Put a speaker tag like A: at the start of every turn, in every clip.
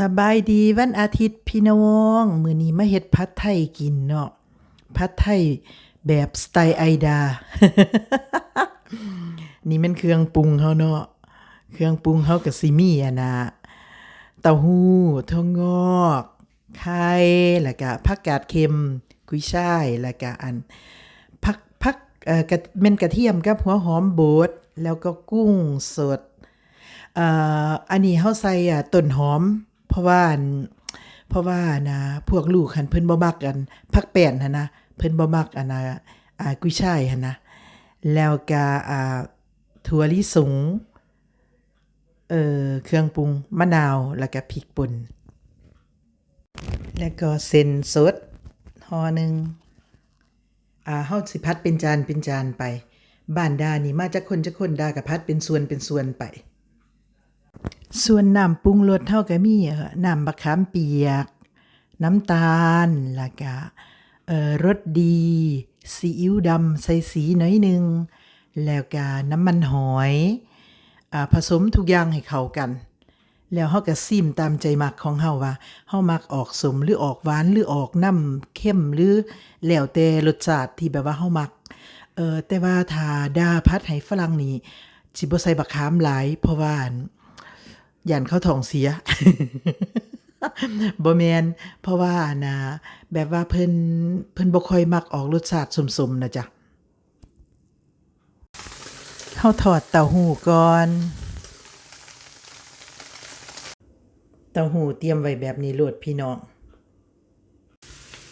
A: สบายดีวันอาทิตย์พี่น้องมื้อนี้มาเฮ็ดผัดไทยกินเนาะผัดไทยแบบสไตล์ไอดา นี่มันเครื่องปรุงเฮาเนาะเครื่องปรุงเฮาก็สิมีอะนะเต้าหู้ถั่วงอกไข่แล้วก็ผักกาดเค็มกุยช่ายแล้วก็อันผักผักเอ่อกระเม็นกระเทียมกับหัวหอมบดแล้วก็กุ้งสดเอ่ออันนี้เฮาใส่อะต้นหอม เพราะว่าเพราะว่านะพวกลูกหันเพิ่นบ่มักกันผักแป้นหันนะเพิ่นบ่มักอันนะอ่ากุ้ยช่ายหันนะแล้วก็อ่าถั่วลิสงเอ่อเครื่องปรุงมะนาวแล้วก็พริกป่นแล้วก็เส้นสดห่อหนึงอ่าเฮาสิพัดเป็นจานเป็นจานไป บ้านดานี่มาจากคนจักคนดาก็พัดเป็นส่วนเป็นส่วนไป ส่วนน้ำปรุงรสเท่าก็มีน้ำบักขามเปียก น้ำตาลแล้วก็รสดีซีอิ๊วดำใส่สีหน่อยหนึ่งแล้วก็น้ำมันหอยอผสมทุกอย่างให้เข้ากัน แล้วเฮาก็ซิมตามใจมักของเฮาว่าเฮามักออกสมหรือออกหวานหรือออกน้ำเข้มหรือแล้วแต่รสชาติที่แบบว่าเฮามักเออแต่ว่าถ้าดาพัดให้ฝรั่งนี่สิบ่ใส่บักขามหลายเพราะว่าอั่น ย่านเขาทองเสียบ่แมนเพราะว่านะแบบว่าเพิ่นเพิ่นบ่ค่อยมักออกรสชาติสมๆนะจ๊ะเฮาทอดเต้าหู้ก่อน เต้าหู้เตรียมไว้แบบนี้โลดพี่น้อง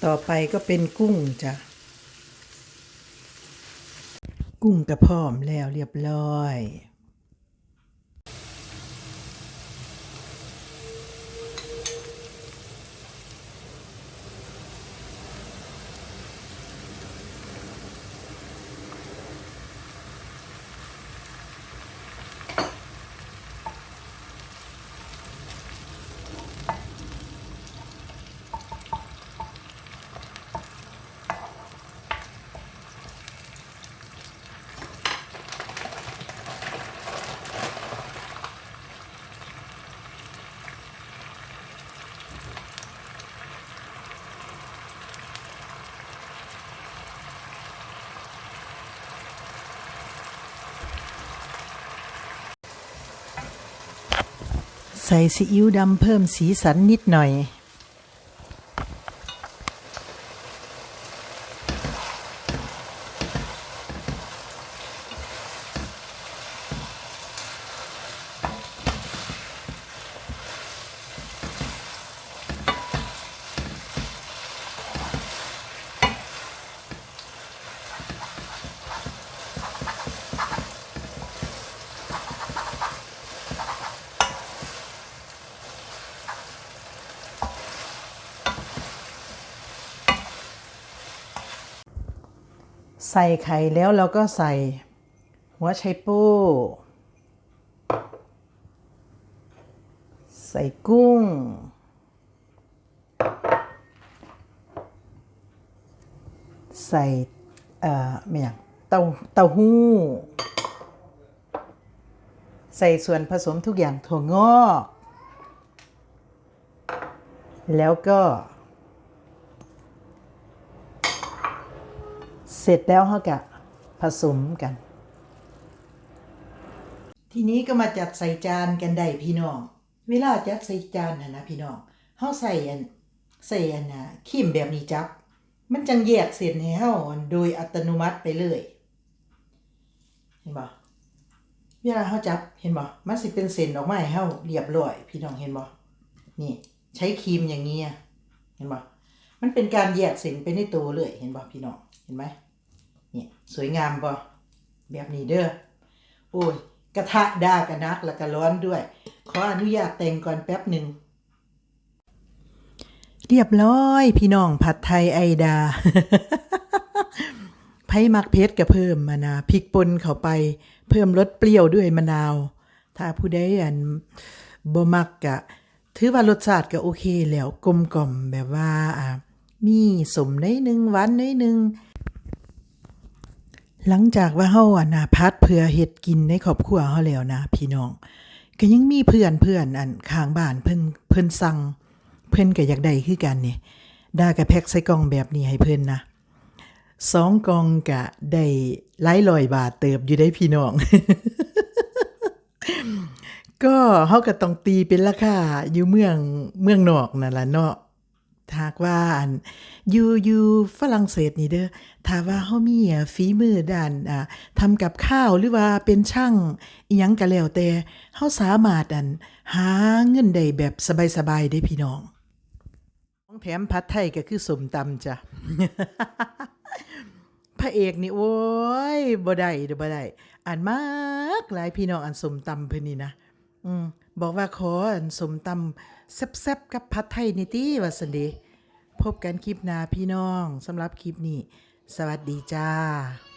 A: ต่อไปก็เป็นกุ้งจ้ะ กุ้งกระพร้อมแล้วเรียบร้อย ใส่ซีอิ๊วดำเพิ่มสีสันนิดหน่อย ใส่ไข่แล้วเราก็ใส่ หัวไชโป้ใส่กุ้ง ใส่ เอ่อไม่ย่างเต้าเต้าหู้ ใส่ส่วนผสมทุกอย่างถั่วงอก แล้วก็ เสร็จแล้วเขาก็ผสมกัน ทีนี้ก็มาจัดใส่จานกันได้พี่น้อง เวลาจัดใส่จานนะนะพี่น้องเขาใส่อันใส่อันนะขีมแบบนี้จับ มันจังแยกเส้นให้เฮาโดยอัตโนมัติไปเลย เห็นบ่เวลาเขาจับเห็นบ่มันสิเป็นเส้นออกมาให้เฮาเรียบร้อย พี่น้องเห็นบ่นี่ใช้ครีมอย่างนี้อะเห็นบ่มันเป็นการแยกเส้นไปในตัวเลย เห็นบ่พี่น้อง เห็นไหม เนี่ยสวยงามป่ะแบบนี้เด้อโอ้ยกระทะดากันนักแล้วก็ร้อนด้วย ขออนุญาตแต่งก่อนแป๊บหนึ่งเรียบร้อย พี่น้องผัดไทยไอดาไผ่มักเพชรก็เพิ่มมานาพริกป่นเข้าไป เพิ่มรสเปรี้ยวด้วยมะนาว ถ้าผู้ใดอันบ่มักกะ ถือว่ารสชาติก็โอเคแล้วกลมกล่อมแบบว่าอ่ามีสมน้อยหนึงหวานน้อยหนึง หลังจากว่าเฮาอะนะพัดเพื่อเฮ็ดกินในครอบครัวเฮาแล้วนะพี่น้อง ก็ยังมีเพื่อนเพื่อนอันข้างบ้านเพิ่นเพิ่นสั่งเพิ่นก็อยากได้คือกันนี่ดาก็แพ็คใส่กล่องแบบนี้ให้เพิ่นนะสองกองก็ได้หลายร้อยบาทเติบอยู่ได้พี่น้อง ก็เฮาก็ต้องตีเป็นราคาอยู่เมืองเมืองนอกนั่นล่ะเนาะ หากว่าอันอยู่อยู่ฝรั่งเศสนี่เด้อถ้าว่าเฮามีฝีมือด้านอ่าทำกับข้าวหรือว่าเป็นช่างอิหยังก็แล้วแต่เฮาสามารถอันหาเงินได้แบบสบายๆได้พี่น้องของแถมผัดไทยก็คือสมตำจ้ะพระเอกนี่โอ้ยบ่ได้เด้อบ่ได้อ่านมากหลายพี่น้องอันสมตำเพิ่นนี่นะอืม บอกว่าขออันสมตำแซ่บๆกับผัดไทยนิตี้วัสันเดพบกันคลิปหน้าพี่น้องสำหรับคลิปนี้ สวัสดีจ้า